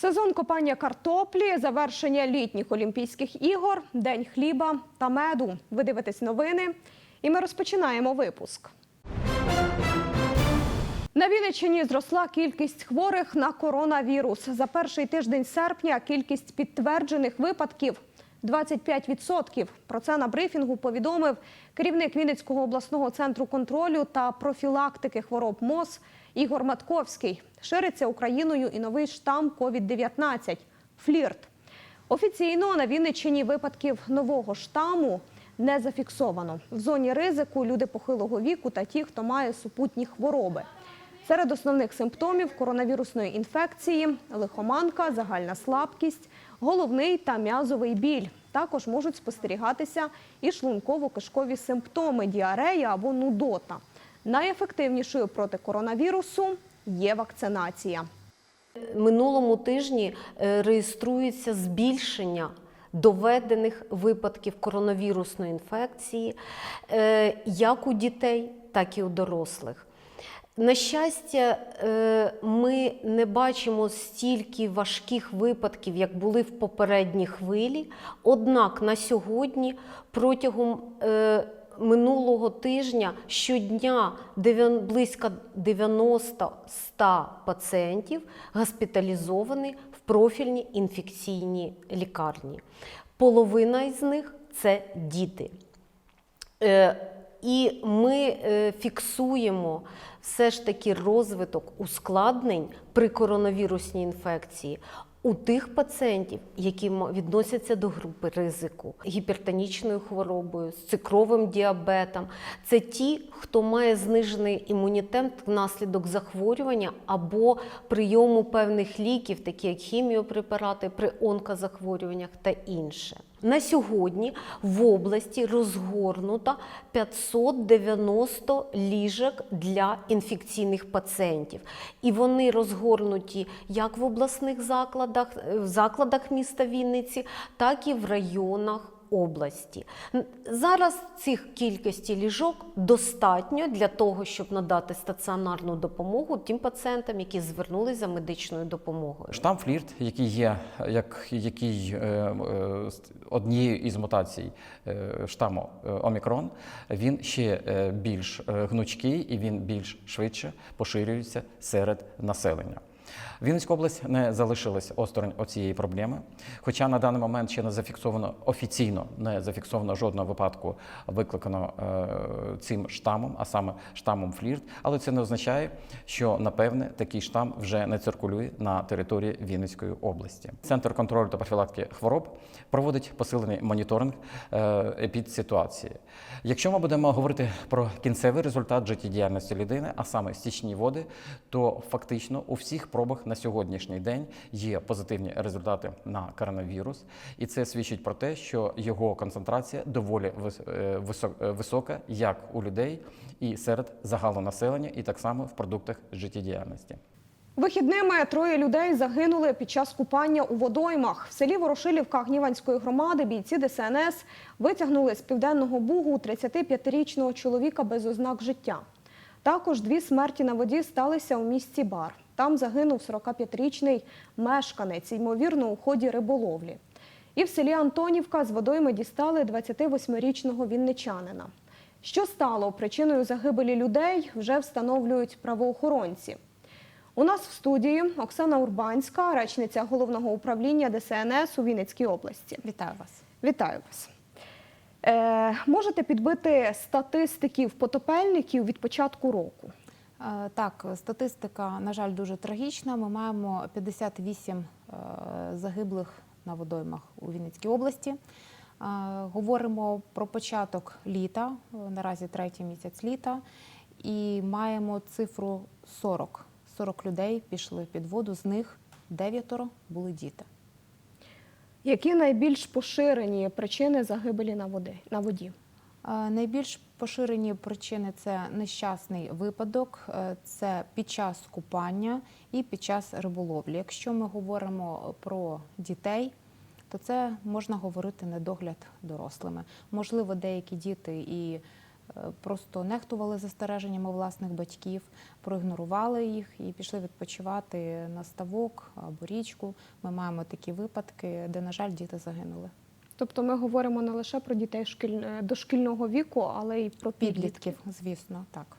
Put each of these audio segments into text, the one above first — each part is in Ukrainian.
Сезон копання картоплі, завершення літніх Олімпійських ігор, день хліба та меду. Ви дивитесь новини, і ми розпочинаємо випуск. На Вінниччині зросла кількість хворих на коронавірус. За перший тиждень серпня кількість підтверджених випадків 25%. Про це на брифінгу повідомив керівник Вінницького обласного центру контролю та профілактики хвороб МОЗ Ігор Матковський. Шириться Україною і новий штам COVID-19 – флірт. Офіційно на Вінниччині випадків нового штаму не зафіксовано. В зоні ризику люди похилого віку та ті, хто має супутні хвороби. Серед основних симптомів коронавірусної інфекції лихоманка, загальна слабкість, головний та м'язовий біль. Також можуть спостерігатися і шлунково-кишкові симптоми діарея або нудота. Найефективнішою проти коронавірусу є вакцинація. Минулому тижні е, реєструється збільшення доведених випадків коронавірусної інфекції е, як у дітей, так і у дорослих. На щастя, е, ми не бачимо стільки важких випадків, як були в попередній хвилі. Однак на сьогодні протягом е, минулого тижня щодня близько 90-100 пацієнтів госпіталізовані в профільні інфекційні лікарні. Половина із них це діти. І ми е, фіксуємо все ж таки розвиток ускладнень при коронавірусній інфекції у тих пацієнтів, які відносяться до групи ризику гіпертонічною хворобою, з цукровим діабетом. Це ті, хто має знижений імунітет внаслідок захворювання або прийому певних ліків, такі як хіміопрепарати при онкозахворюваннях та інше. На сьогодні в області розгорнуто 590 ліжок для інфекційних пацієнтів. І вони розгорнуті як в обласних закладах, е, в закладах міста Вінниці, так і в районах області. Зараз цих кількості ліжок достатньо для того, щоб надати стаціонарну допомогу тим пацієнтам, які звернулися за медичною допомогою. Штам флірт, який є як який е, е, однією із мутацій е, штаму е, Омікрон, він ще е, більш е, гнучкий і він більш швидше поширюється серед населення. Вінницька область не залишилась осторонь оцієї проблеми. Хоча на даний момент ще не зафіксовано офіційно не зафіксовано жодного випадку, викликано е, цим штамом, а саме штамом флірт. Але це не означає, що напевне такий штам вже не циркулює на території Вінницької області. Центр контролю та профілактики хвороб проводить посилений моніторинг е, епідситуації. Якщо ми будемо говорити про кінцевий результат життєдіяльності людини, а саме стічні води, то фактично у всіх пробах на сьогоднішній день є позитивні результати на коронавірус, і це свідчить про те, що його концентрація доволі е, е, висока, як у людей, і серед загалу населення, і так само в продуктах життєдіяльності. Вихідними троє людей загинули під час купання у водоймах. В селі Ворошилівка Гніванської громади бійці ДСНС витягнули з південного бугу 35-річного чоловіка без ознак життя. Також дві смерті на воді сталися у місті Бар. Там загинув 45-річний мешканець, ймовірно, у ході риболовлі. І в селі Антонівка з водойми дістали 28-річного вінничанина. Що стало причиною загибелі людей, вже встановлюють правоохоронці. У нас в студії Оксана Урбанська, речниця головного управління ДСНС у Вінницькій області. Вітаю вас. Вітаю вас. Е, можете підбити статистиків потопельників від початку року? Е, Так, статистика, на жаль, дуже трагічна. Ми маємо 58 е, загиблих на водоймах у Вінницькій області. Е, Говоримо про початок літа, наразі третій місяць літа, і маємо цифру 40. 40 людей пішли під воду, з них дев'ятеро були діти. Які найбільш поширені причини загибелі на воді? Е, Найбільш поширені причини це нещасний випадок, е, це під час купання і під час риболовлі. Якщо ми говоримо про дітей, то це можна говорити недогляд дорослими. Можливо, деякі діти і е, просто нехтували застереженнями власних батьків, проігнорували їх і пішли відпочивати на ставок або річку. Ми маємо такі випадки, де, на жаль, діти загинули. Тобто ми говоримо не лише про дітей шкіль... е, дошкільного віку, але й про підлітків. Підлітків, звісно, так.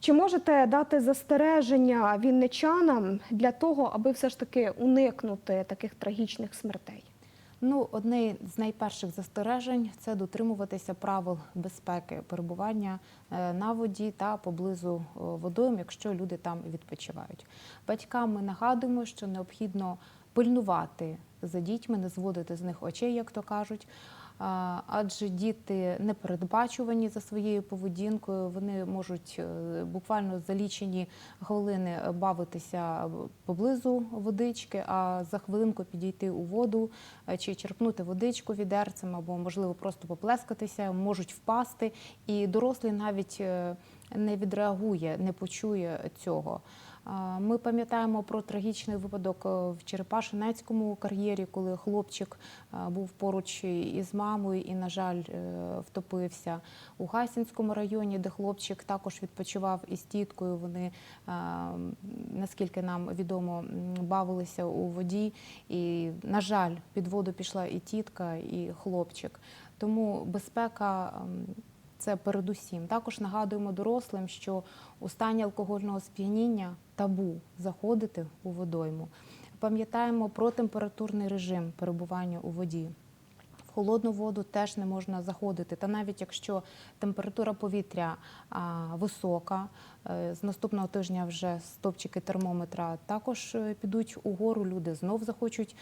Чи можете дати застереження вінничанам для того, аби все ж таки уникнути таких трагічних смертей? Ну, одне з найперших застережень це дотримуватися правил безпеки перебування е, на воді та поблизу е, водойм, якщо люди там відпочивають. Батькам ми нагадуємо, що необхідно пильнувати за дітьми, не зводити з них очей, як то кажуть. Адже діти непередбачувані за своєю поведінкою, вони можуть е, буквально за лічені хвилини бавитися поблизу водички, а за хвилинку підійти у воду е, чи черпнути водичку відерцем, або можливо просто поплескатися, можуть впасти. І дорослий навіть е, не відреагує, не почує цього. Ми пам'ятаємо про трагічний випадок е, в Черепашинецькому кар'єрі, коли хлопчик е, був поруч із мамою і, на жаль, е, втопився. У Гайсинському районі, де хлопчик також відпочивав із тіткою. Вони, наскільки нам відомо, бавилися у воді. І, на жаль, під воду пішла і тітка, і хлопчик. Тому безпека. Це передусім. Також нагадуємо дорослим, що у стані алкогольного сп'яніння табу заходити у водойму. Пам'ятаємо про температурний режим перебування у воді. В холодну воду теж не можна заходити. Та навіть якщо температура повітря висока, е, з наступного тижня вже стопчики термометра також е, підуть угору. Люди знов захочуть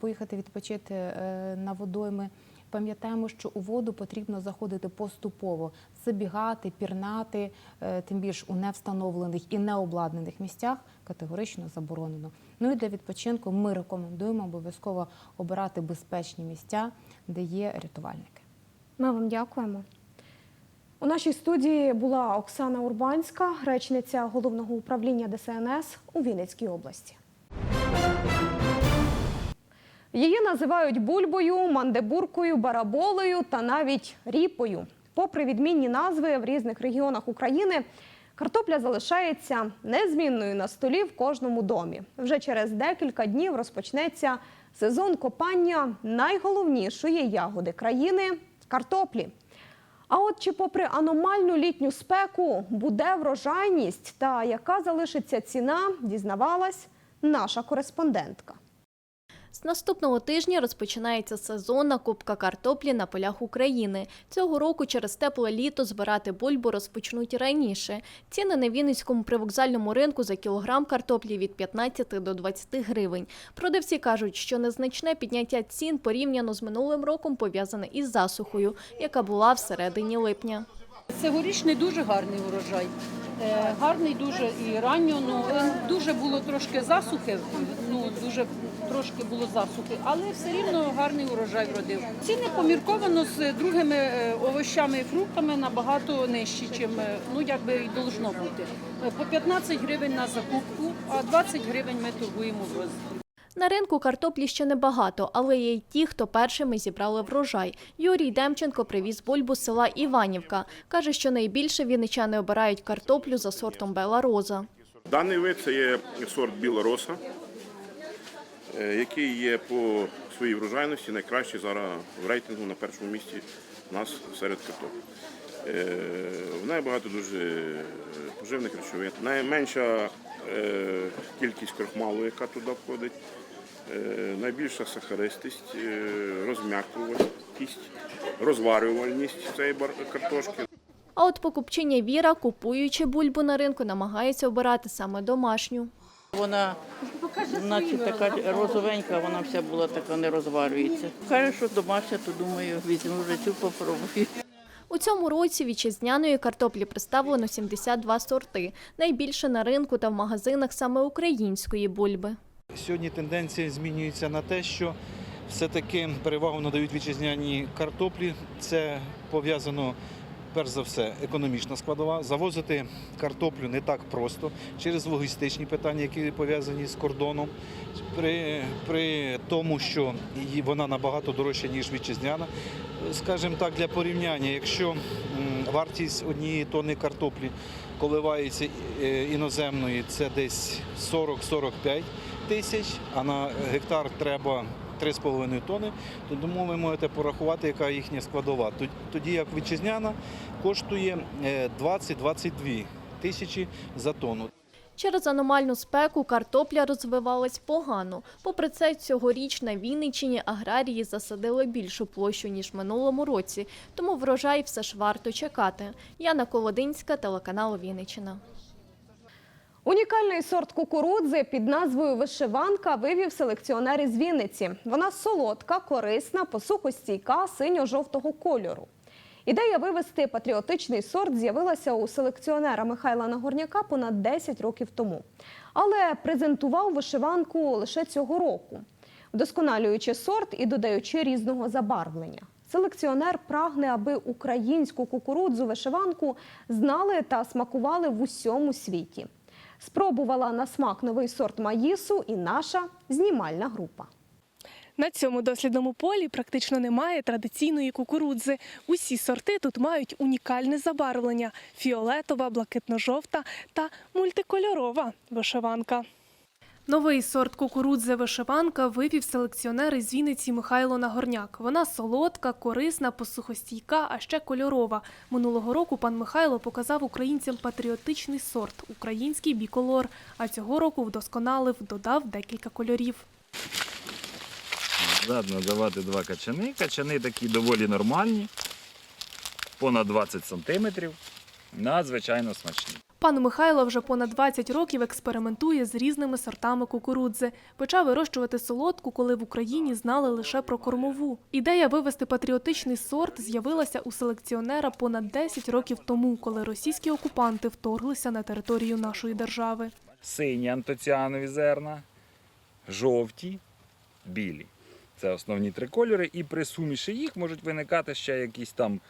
поїхати відпочити е, на водойми. Пам'ятаємо, що у воду потрібно заходити поступово, забігати, пірнати, е, тим більш у невстановлених і необладнаних місцях категорично заборонено. Ну і для відпочинку ми рекомендуємо обов'язково обирати безпечні місця, де є рятувальники. Ми вам дякуємо. У нашій студії була Оксана Урбанська, речниця головного управління ДСНС у Вінницькій області. Її називають бульбою, мандебуркою, бараболею та навіть ріпою. Попри відмінні назви в різних регіонах України, картопля залишається незмінною на столі в кожному домі. Вже через декілька днів розпочнеться сезон копання найголовнішої ягоди країни картоплі. А от чи попри аномальну літню спеку буде врожайність та яка залишиться ціна, дізнавалась наша кореспондентка. З наступного тижня розпочинається сезонна купка картоплі на полях України. Цього року через тепле літо збирати бульбу розпочнуть раніше. Ціни на Вінницькому привокзальному ринку за кілограм картоплі від 15 до 20 гривень. Продавці кажуть, що незначне підняття цін порівняно з минулим роком пов'язане із засухою, яка була всередині липня. Цьогорічний дуже гарний урожай. Е, Гарний дуже і ранньо, ну е, дуже було трошки засухи, ну дуже трошки було засухи, але все рівно гарний урожай вродив. Ціни помірковано з другими е, овощами і фруктами набагато нижчі, чим ну якби і должно бути. По 15 гривень на закупку, а 20 гривень ми торгуємо в. На ринку картоплі ще небагато, але є й ті, хто першими зібрали врожай. Юрій Демченко привіз бульбу з села Іванівка. Каже, що найбільше вінничани обирають картоплю за сортом Бела Роза. Даний вид це є сорт білороса, е, який є по своїй врожайності найкращий зараз в рейтингу на першому місці у нас серед картоплі. Е, В неї багато дуже е, поживних речовин. Найменша кількість крохмалу, яка туди входить, найбільша сахаристість, е, розм'якувальність, розварювальність цієї бар- картошки. А от покупчиня Віра, купуючи бульбу на ринку, намагається обирати саме домашню. Вона наче така розовенька, вона вся була така, не розварюється. Каже, що домашня, то думаю, візьму вже цю попробую. У цьому році вітчизняної картоплі представлено 72 сорти. Найбільше на ринку та в магазинах саме української бульби. Сьогодні тенденція змінюється на те, що все-таки перевагу надають вітчизняній картоплі. Це пов'язано перш за все економічна складова. Завозити картоплю не так просто через логістичні питання, які пов'язані з кордоном. При, при тому, що вона набагато дорожча, ніж вітчизняна. Скажімо так, для порівняння, якщо вартість однієї тонни картоплі коливається е, іноземної, це десь 40-45 тисяч, а на гектар треба 3,5 тонни, то тому ви можете порахувати, яка їхня складова. Тоді як вітчизняна коштує е, 20-22 тисячі за тонну. Через аномальну спеку картопля розвивалась погано. Попри це, цьогоріч на Вінниччині аграрії засадили більшу площу, ніж минулому році, тому врожай все ж варто чекати. Яна Колодинська, телеканал Вінниччина. Унікальний сорт кукурудзи під назвою вишиванка вивів селекціонер із Вінниці. Вона солодка, корисна, посухостійка, синьо-жовтого кольору. Ідея вивести патріотичний сорт з'явилася у селекціонера Михайла Нагорняка понад 10 років тому. Але презентував вишиванку лише цього року, вдосконалюючи сорт і додаючи різного забарвлення. Селекціонер прагне, аби українську кукурудзу вишиванку знали та смакували в усьому світі. Спробувала на смак новий сорт маїсу і наша знімальна група. На цьому дослідному полі практично немає традиційної кукурудзи. Усі сорти тут мають унікальне забарвлення: фіолетова, блакитно-жовта та мультикольорова вишиванка. Новий сорт кукурудзи вишиванка вивів селекціонер із Вінниці Михайло Нагорняк. Вона солодка, корисна, посухостійка, а ще кольорова. Минулого року пан Михайло показав українцям патріотичний сорт український біколор. А цього року вдосконалив, додав декілька кольорів. Здатно давати два качани. Качани такі доволі нормальні, понад 20 сантиметрів. Надзвичайно смачні. Пан Михайло вже понад 20 років експериментує з різними сортами кукурудзи. Почав вирощувати солодку, коли в Україні знали лише про кормову. Ідея вивести патріотичний сорт з'явилася у селекціонера понад 10 років тому, коли російські окупанти вторглися на територію нашої держави. Сині антоціанові зерна, жовті, білі. Це основні три кольори. І при суміші їх можуть виникати ще якісь там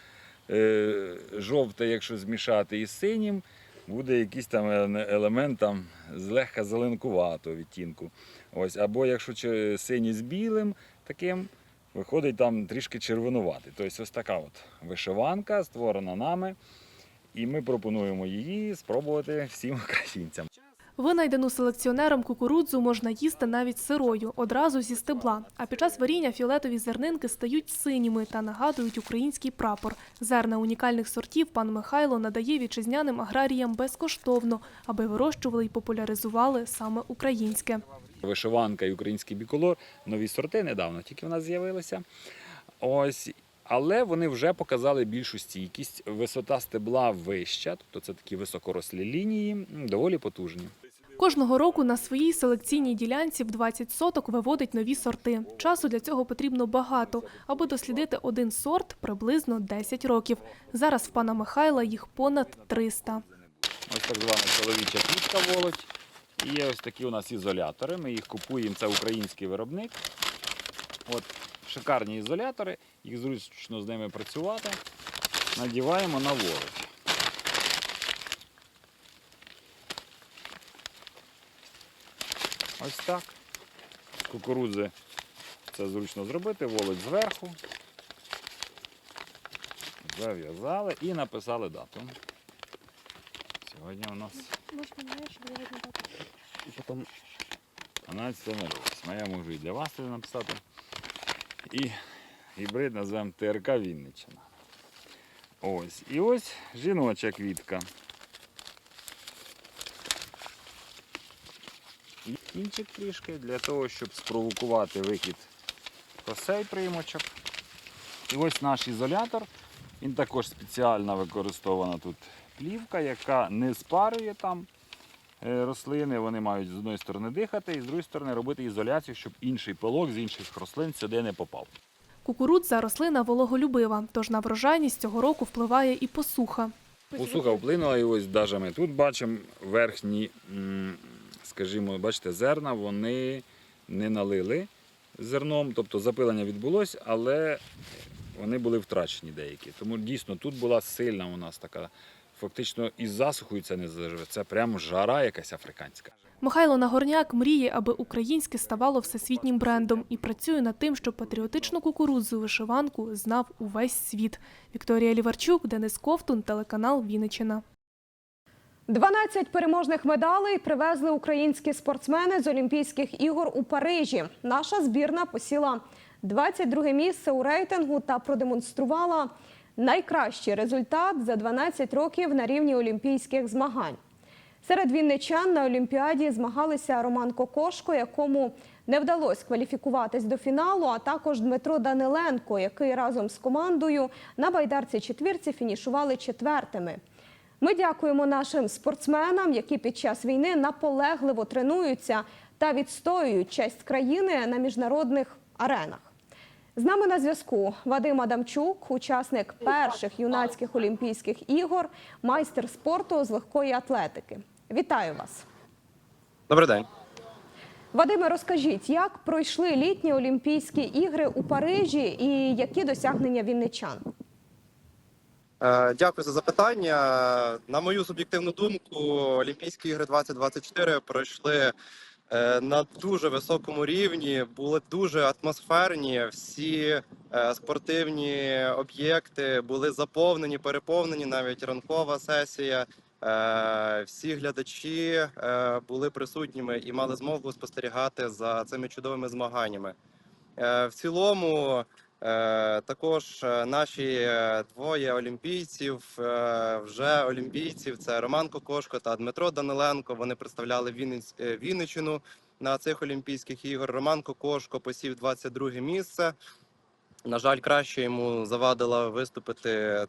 е, жовте, якщо змішати із синім, буде якийсь там елемент там злегка зеленкуватого відтінку. Ось, або якщо синій з білим таким, виходить там трішки червонуватий. Тобто ось така от вишиванка створена нами. І ми пропонуємо її спробувати всім українцям. Винайдену селекціонером кукурудзу можна їсти навіть сирою, одразу зі стебла. А під час варіння фіолетові зернинки стають синіми та нагадують український прапор. Зерна унікальних сортів пан Михайло надає вітчизняним аграріям безкоштовно, аби вирощували і популяризували саме українське. Вишиванка і український біколор нові сорти недавно тільки в нас з'явилися. Ось. Але вони вже показали більшу стійкість. Висота стебла вища, тобто це такі високорослі лінії, доволі потужні. Кожного року на своїй селекційній ділянці в 20 соток виводить нові сорти. Часу для цього потрібно багато. Аби дослідити один сорт, приблизно 10 років. Зараз в пана Михайла їх понад 300. Ось так звана чоловіча квітка волоть. І є ось такі у нас ізолятори. Ми їх купуємо, це український виробник. От шикарні ізолятори, їх зручно з ними працювати. Надіваємо на волоть. Ось так. З кукурудзи це зручно зробити, волоть зверху. Зав'язали і написали дату. Сьогодні у нас І потім 12.08. Я можу і для вас це написати. І гібрид назвемо ТРК Вінниччина. Ось. І ось жіноча квітка. Кінчик трішки для того, щоб спровокувати вихід косей приймочок. І ось наш ізолятор. Він також спеціально використована тут плівка, яка не спарює там е, рослини. Вони мають з одної сторони дихати і з другої сторони робити ізоляцію, щоб інший пилок з інших рослин сюди не попав. Кукурудза рослина вологолюбива, тож на врожайність цього року впливає і посуха. Посуха вплинула, і ось навіть ми тут бачимо верхні, скажімо, бачите, зерна, вони не налили зерном, тобто запилення відбулось, але вони були втрачені деякі. Тому дійсно тут була сильна у нас така Фактично із засухою це не заживе. Це прямо жара якась африканська. Михайло Нагорняк мріє, аби українське ставало всесвітнім брендом і працює над тим, щоб патріотичну кукурудзу вишиванку знав увесь світ. Вікторія Ліварчук, Денис Ковтун, телеканал Вінниччина. 12 переможних медалей привезли українські спортсмени з Олімпійських ігор у Парижі. Наша збірна посіла 22 місце у рейтингу та продемонструвала найкращий результат за 12 років на рівні олімпійських змагань. Серед вінничан на Олімпіаді змагалися Роман Кокошко, якому не вдалося кваліфікуватись до фіналу, а також Дмитро Даниленко, який разом з командою на байдарці четвірці фінішували четвертими. Ми дякуємо нашим спортсменам, які під час війни наполегливо тренуються та відстоюють честь країни на міжнародних аренах. З нами на зв'язку Вадим Адамчук, учасник перших юнацьких олімпійських ігор, майстер спорту з легкої атлетики. Вітаю вас! Добрий день. Вадиме, розкажіть, як пройшли літні Олімпійські ігри у Парижі і які досягнення вінничан? Е, Дякую за запитання. На мою суб'єктивну думку, Олімпійські ігри 2024 пройшли е, на дуже високому рівні, були дуже атмосферні. Всі е, спортивні об'єкти були заповнені, переповнені. Навіть ранкова сесія. Всі глядачі були присутніми і мали змогу спостерігати за цими чудовими змаганнями. В цілому. Е, Також е, наші е, двоє олімпійців, вже олімпійців, це Роман Кокошко та Дмитро Даниленко. Вони представляли Вінниць, Вінниччину на цих Олімпійських ігор. Роман Кокошко посів 22 місце. На жаль, краще йому завадила виступити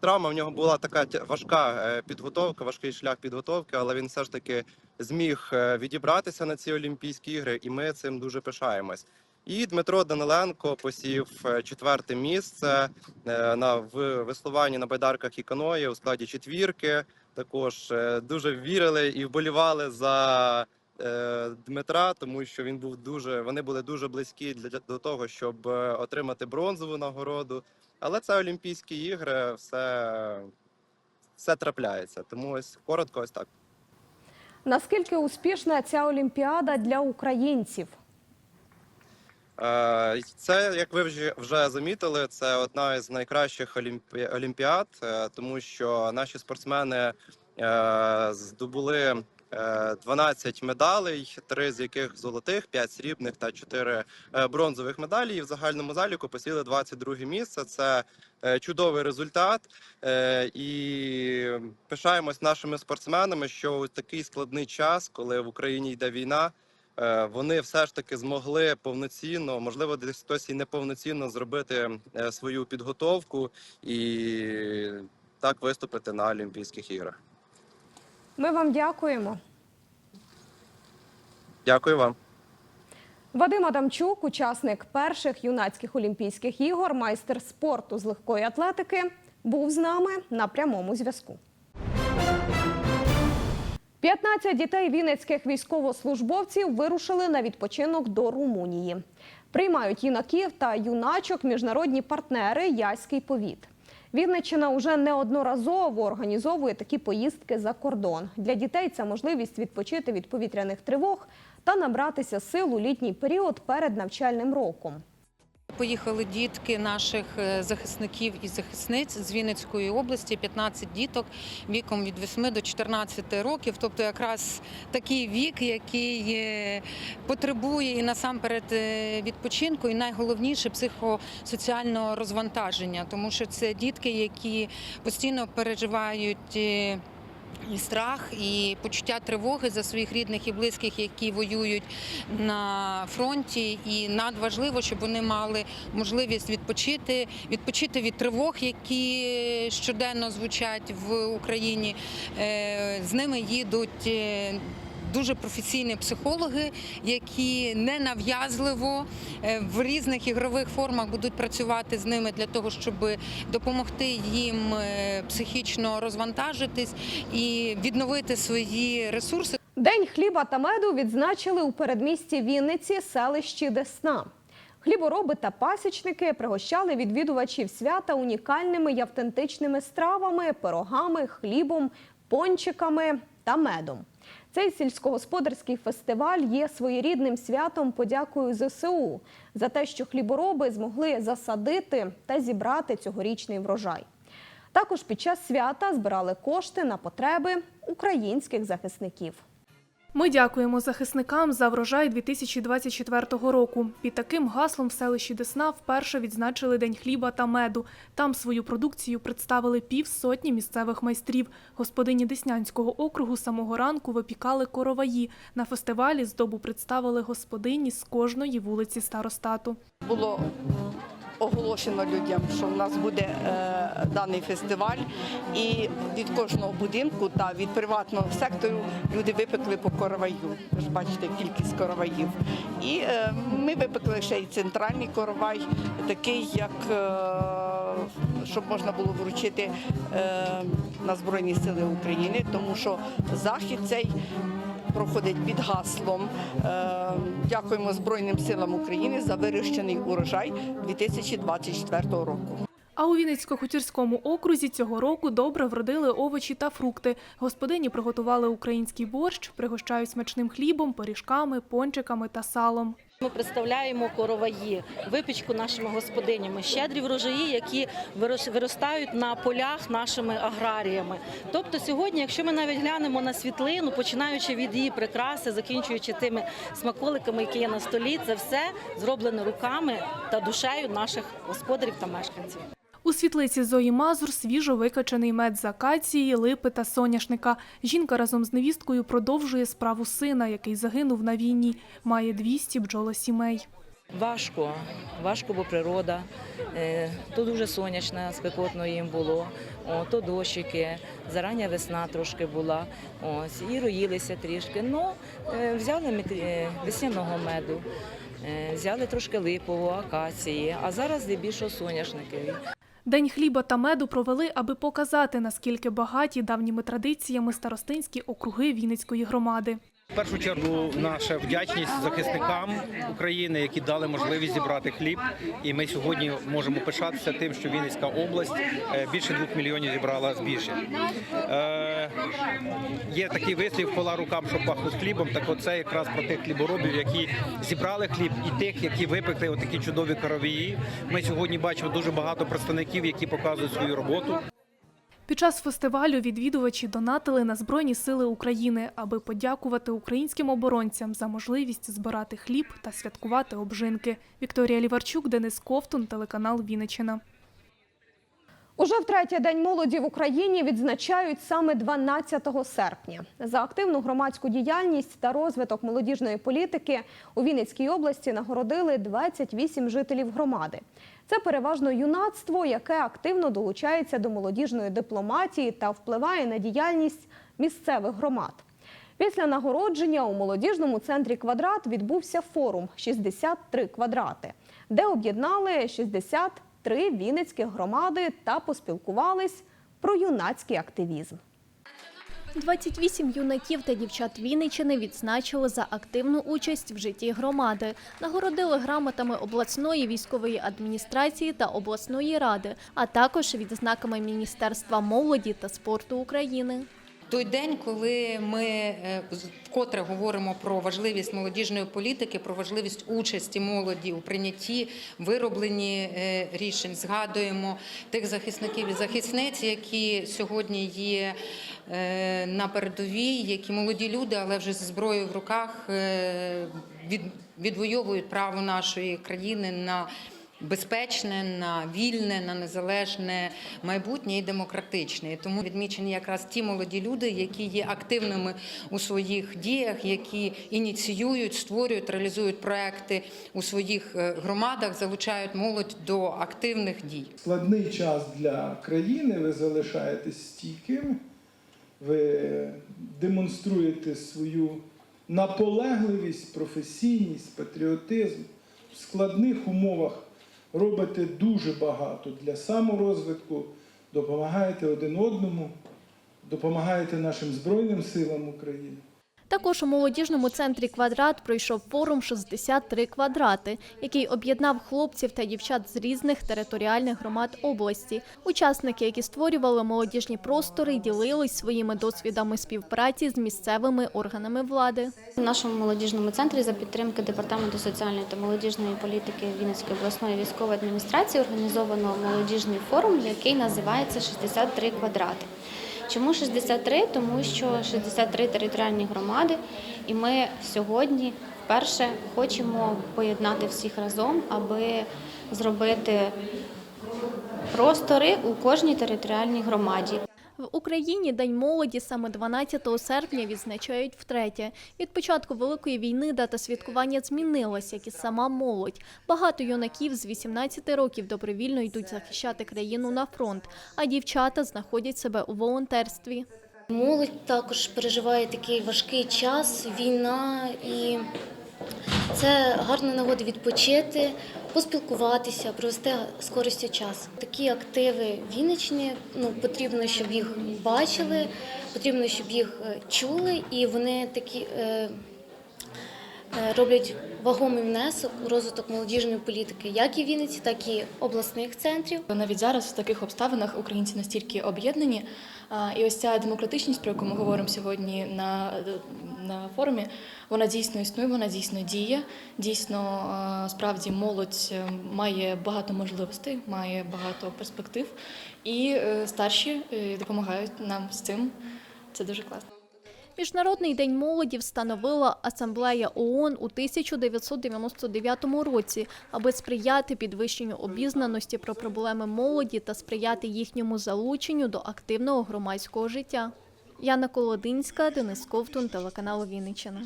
травма. В нього була така важка підготовка, важкий шлях підготовки, але він все ж таки зміг відібратися на ці Олімпійські ігри, і ми цим дуже пишаємось. І Дмитро Даниленко посів е, четверте місце е, на в веслуванні на байдарках і каної у складі четвірки. Також е, дуже вірили і вболівали за Дмитра, тому що він був дуже. Вони були дуже близькі для до того, щоб отримати бронзову нагороду. Але це Олімпійські ігри, все, все трапляється. Тому ось коротко, ось так. Наскільки успішна ця олімпіада для українців? Е, Це, як ви вже вже замітили, це одна із найкращих олімпі- олімпіад, е, тому що наші спортсмени е, здобули е, 12 медалей, три з яких золотих, 5 срібних та 4 е, бронзових медалі. І в загальному заліку посіли 22 місце. Це чудовий результат. І пишаємось нашими спортсменами, що у такий складний час, коли в Україні йде війна. Е, вони все ж таки змогли повноцінно, можливо, десь хтось і неповноцінно зробити е, свою підготовку і так виступити на Олімпійських іграх. Ми вам дякуємо. Дякую вам. Вадим Адамчук, учасник перших юнацьких олімпійських ігор, майстер спорту з легкої атлетики, був з нами на прямому зв'язку. 15 дітей вінницьких військовослужбовців вирушили на відпочинок до Румунії. Приймають юнаків та юначок міжнародні партнери Яський повіт. Вінниччина уже неодноразово організовує такі поїздки за кордон. Для дітей це можливість відпочити від повітряних тривог та набратися сил у літній період перед навчальним роком. Поїхали дітки наших е, захисників і захисниць з Вінницької області, 15 діток віком від 8 до 14 років. Тобто якраз такий вік, який е, потребує і насамперед е, відпочинку, і найголовніше психосоціального розвантаження, тому що це дітки, які постійно переживають. Е, страх, і почуття тривоги за своїх рідних і близьких, які воюють на фронті. І надважливо, щоб вони мали можливість відпочити, відпочити від тривог, які щоденно звучать в Україні. Е, З ними їдуть. Дуже професійні психологи, які ненав'язливо е, в різних ігрових формах будуть працювати з ними для того, щоб допомогти їм е, психічно розвантажитись і відновити свої ресурси. День хліба та меду відзначили у передмісті Вінниці селищі Десна. Хлібороби та пасічники пригощали відвідувачів свята унікальними й автентичними стравами, пирогами, хлібом, пончиками та медом. Цей сільськогосподарський фестиваль є своєрідним святом подякою ЗСУ за те, що хлібороби змогли засадити та зібрати цьогорічний врожай. Також під час свята збирали кошти на потреби українських захисників. Ми дякуємо захисникам за врожай 2024 року. Під таким гаслом в селищі Десна вперше відзначили День хліба та меду. Там свою продукцію представили півсотні місцевих майстрів. Господині Деснянського округу самого ранку випікали короваї. На фестивалі здобу представили господині з кожної вулиці старостату. було оголошено людям, що в нас буде е, даний фестиваль, і від кожного будинку та від приватного сектору люди випекли по короваю. Ви ж бачите кількість короваїв. І е, ми випекли ще й центральний коровай, такий, як е, щоб можна було вручити е, на Збройні Сили України, тому що захід цей проходить під гаслом е, Дякуємо Збройним силам України за вирощений урожай 2024 року. А у Вінницько-Хутірському окрузі цього року добре вродили овочі та фрукти. Господині приготували український борщ, пригощають смачним хлібом, пиріжками, пончиками та салом. Ми представляємо короваї, випічку нашими господинями, щедрі врожаї, які виростають на полях нашими аграріями. Тобто сьогодні, якщо ми навіть глянемо на світлину, починаючи від її прикраси, закінчуючи тими смаколиками, які є на столі, це все зроблено руками та душею наших господарів та мешканців. У світлиці Зої Мазур свіжо викачаний мед з акації, липи та соняшника. Жінка разом з невісткою продовжує справу сина, який загинув на війні. Має 200 бджолосімей. Важко, важко, бо природа. Е, То дуже сонячно, спекотно їм було, то дощики, зарання весна трошки була. Ось, і роїлися трішки. Ну, е, взяли е, весняного меду, взяли трошки липового, акації, а зараз здебільшого соняшники. День хліба та меду провели, аби показати, наскільки багаті давніми традиціями старостинські округи Вінницької громади. В першу чергу наша вдячність захисникам України, які дали можливість зібрати хліб. І ми сьогодні можемо пишатися тим, що Вінницька область е, більше двох мільйонів зібрала збільшень. Е, є такий вислів пола рукам, що пахнуть хлібом. Так оце якраз про тих хліборобів, які зібрали хліб, і тих, які випекли отакі чудові коровії. Ми сьогодні бачимо дуже багато представників, які показують свою роботу. Під час фестивалю відвідувачі донатили на Збройні сили України, аби подякувати українським оборонцям за можливість збирати хліб та святкувати обжинки. Вікторія Ліварчук, Денис Ковтун, телеканал Вінниччина. Уже втретє День молоді в Україні відзначають саме 12 серпня. За активну громадську діяльність та розвиток молодіжної політики у Вінницькій області нагородили 28 жителів громади. Це переважно юнацтво, яке активно долучається до молодіжної дипломатії та впливає на діяльність місцевих громад. Після нагородження у молодіжному центрі «Квадрат» відбувся форум «63 квадрати», де об'єднали 63 вінницьких громади та поспілкувались про юнацький активізм. 28 юнаків та дівчат Вінниччини відзначили за активну участь в житті громади. Нагородили грамотами обласної військової адміністрації та обласної ради, а також відзнаками Міністерства молоді та спорту України. Той день, коли ми е, вкотре говоримо про важливість молодіжної політики, про важливість участі молоді у прийнятті виробленні е, рішень, згадуємо тих захисників і захисниць, які сьогодні є е, на передовій, які молоді люди, але вже зі зброєю в руках від, відвоюють право нашої країни на безпечне, на вільне, на незалежне майбутнє і демократичне. І тому відмічені якраз ті молоді люди, які є активними у своїх діях, які ініціюють, створюють, реалізують проекти у своїх е, громадах, залучають молодь до активних дій. складний час для країни, ви залишаєтесь стійкими, ви демонструєте свою наполегливість, професійність, патріотизм. В складних умовах робите дуже багато для саморозвитку, допомагаєте один одному, допомагаєте нашим Збройним силам України. Також у молодіжному центрі Квадрат пройшов форум 63 квадрати, який об'єднав хлопців та дівчат з різних територіальних громад області. Учасники, які створювали молодіжні простори, ділились своїми досвідами співпраці з місцевими органами влади. У нашому молодіжному центрі за підтримки департаменту соціальної та молодіжної політики Вінницької обласної військової адміністрації організовано молодіжний форум, який називається «63 квадрати. Чому 63? Тому що 63 територіальні громади, і ми сьогодні вперше хочемо поєднати всіх разом, аби зробити простори у кожній територіальній громаді. В Україні День молоді саме 12 серпня відзначають втретє. Від початку Великої війни дата святкування змінилась, як і сама молодь. Багато юнаків з 18 років добровільно йдуть захищати країну на фронт, а дівчата знаходять себе у волонтерстві. Молодь також переживає такий важкий час, війна, і це гарна нагода відпочити, поспілкуватися, провести з користю час. Такі активи віничні, ну потрібно, щоб їх бачили, потрібно, щоб їх е, чули, і вони такі. Е, Роблять вагомий внесок у розвиток молодіжної політики, як і Вінниці, так і обласних центрів. Навіть зараз в таких обставинах українці настільки об'єднані, і ось ця демократичність, про яку ми говоримо сьогодні на, на форумі, вона дійсно існує, вона дійсно діє. Дійсно, справді молодь е, має багато можливостей, має багато перспектив, і е, старші е, допомагають нам з цим. Це дуже класно. Міжнародний день молоді встановила Асамблея ООН у 1999 році, аби сприяти підвищенню обізнаності про проблеми молоді та сприяти їхньому залученню до активного громадського життя. Яна Колодинська, Денис Ковтун, телеканал Вінниччина.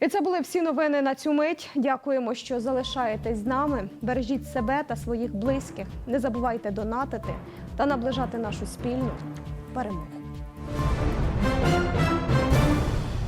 І це були всі новини на цю мить. Дякуємо, що залишаєтесь з нами. Бережіть себе та своїх близьких. Не забувайте донатити та наближати нашу спільну перемогу.